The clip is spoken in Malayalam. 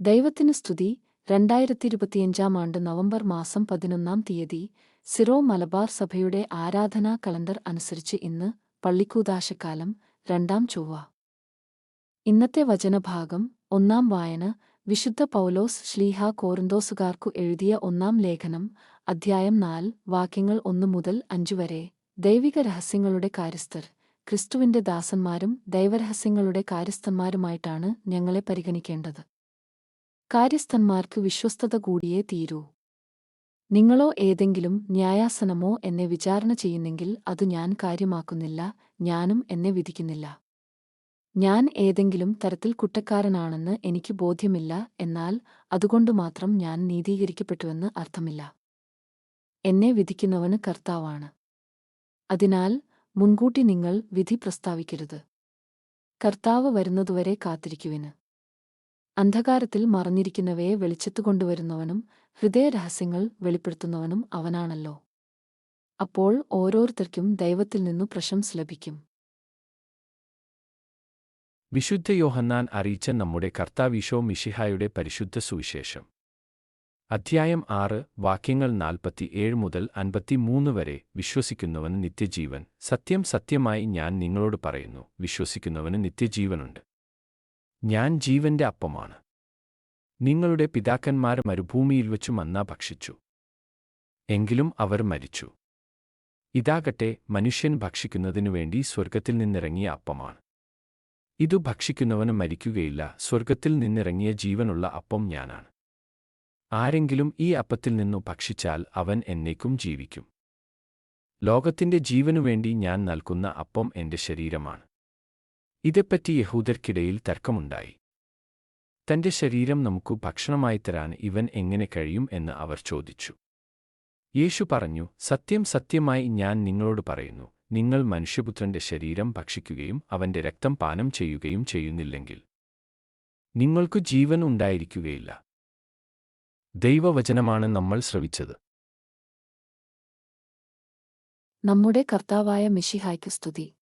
ദൈവത്തിന് സ്തുതി. രണ്ടായിരത്തി ഇരുപത്തിയഞ്ചാം ആണ്ട് നവംബർ മാസം പതിനൊന്നാം തീയതി സിറോ മലബാർ സഭയുടെ ആരാധനാ കലണ്ടർ അനുസരിച്ച് ഇന്ന് പള്ളിക്കൂദാശക്കാലം രണ്ടാം ചൊവ്വ. ഇന്നത്തെ വചനഭാഗം ഒന്നാം വായന വിശുദ്ധ പൗലോസ് ശ്ലീഹ കോറിന്തോസുകാർക്കു എഴുതിയ ഒന്നാം ലേഖനം അധ്യായം നാല് വാക്യങ്ങൾ ഒന്നു മുതൽ അഞ്ചു വരെ. ദൈവിക രഹസ്യങ്ങളുടെ കാര്യസ്ഥർ. ക്രിസ്തുവിന്റെ ദാസന്മാരും ദൈവരഹസ്യങ്ങളുടെ കാര്യസ്ഥന്മാരുമായിട്ടാണ് ഞങ്ങളെ പരിഗണിക്കേണ്ടത്. കാര്യസ്ഥന്മാർക്ക് വിശ്വസ്തത കൂടിയേ തീരൂ. നിങ്ങളോ ഏതെങ്കിലും ന്യായാസനമോ എന്നെ വിചാരണ ചെയ്യുന്നെങ്കിൽ അത് ഞാൻ കാര്യമാക്കുന്നില്ല ഞാനും എന്നെ വിധിക്കുന്നില്ല. ഞാൻ ഏതെങ്കിലും തരത്തിൽ കുറ്റക്കാരനാണെന്ന് എനിക്ക് ബോധ്യമില്ല എന്നാൽ അതുകൊണ്ടു മാത്രം ഞാൻ നീതീകരിക്കപ്പെട്ടുവെന്ന് അർത്ഥമില്ല. എന്നെ വിധിക്കുന്നവന് കർത്താവാണ്. അതിനാൽ മുൻകൂട്ടി നിങ്ങൾ വിധി പ്രസ്താവിക്കരുത്. കർത്താവ് വരുന്നതുവരെ കാത്തിരിക്കുവിന്. അന്ധകാരത്തിൽ മറഞ്ഞിരിക്കുന്നവയെ വെളിച്ചത്തു കൊണ്ടുവരുന്നവനും ഹൃദയരഹസ്യങ്ങൾ വെളിപ്പെടുത്തുന്നവനും അവനാണല്ലോ. അപ്പോൾ ഓരോരുത്തർക്കും ദൈവത്തിൽ നിന്നു പ്രശംസ ലഭിക്കും. വിശുദ്ധ യോഹന്നാൻ അറിയിച്ച നമ്മുടെ കർത്താവിശോ മിഷിഹായുടെ പരിശുദ്ധ സുവിശേഷം. അധ്യായം ആറ് വാക്യങ്ങൾ നാൽപ്പത്തിയേഴ് മുതൽ അൻപത്തിമൂന്ന് വരെ വിശ്വസിക്കുന്നവന് നിത്യജീവൻ. സത്യം സത്യമായി ഞാൻ നിങ്ങളോട് പറയുന്നു വിശ്വസിക്കുന്നവന് നിത്യജീവനുണ്ട്. ഞാൻ ജീവന്റെ അപ്പമാണ്. നിങ്ങളുടെ പിതാക്കന്മാർ മരുഭൂമിയിൽ വച്ചു മന്ന ഭക്ഷിച്ചു. എങ്കിലും അവർ മരിച്ചു. ഇതാകട്ടെ മനുഷ്യൻ ഭക്ഷിക്കുന്നതിനു വേണ്ടി സ്വർഗത്തിൽ നിന്നിറങ്ങിയ അപ്പമാണ്. ഇതു ഭക്ഷിക്കുന്നവന് മരിക്കുകയില്ല സ്വർഗത്തിൽ നിന്നിറങ്ങിയ ജീവനുള്ള അപ്പം ഞാനാണ്. ആരെങ്കിലും ഈ അപ്പത്തിൽ നിന്നു ഭക്ഷിച്ചാൽ അവൻ എന്നേക്കും ജീവിക്കും. ലോകത്തിന്റെ ജീവനുവേണ്ടി ഞാൻ നൽകുന്ന അപ്പം എന്റെ ശരീരമാണ്. ഇതെപ്പറ്റി യഹൂദർക്കിടയിൽ തർക്കമുണ്ടായി. തന്റെ ശരീരം നമുക്കു ഭക്ഷണമായി തരാൻ ഇവൻ എങ്ങനെ കഴിയും എന്ന് അവർ ചോദിച്ചു. യേശു പറഞ്ഞു സത്യം സത്യമായി ഞാൻ നിങ്ങളോട് പറയുന്നു നിങ്ങൾ മനുഷ്യപുത്രന്റെ ശരീരം ഭക്ഷിക്കുകയും അവന്റെ രക്തം പാനം ചെയ്യുകയും ചെയ്യുന്നില്ലെങ്കിൽ നിങ്ങൾക്കു ജീവൻ ഉണ്ടായിരിക്കുകയില്ല. ദൈവവചനമാണ് നമ്മൾ ശ്രവിച്ചത്. നമ്മുടെ കർത്താവായ മിഷിഹായ്ക്ക് സ്തുതി.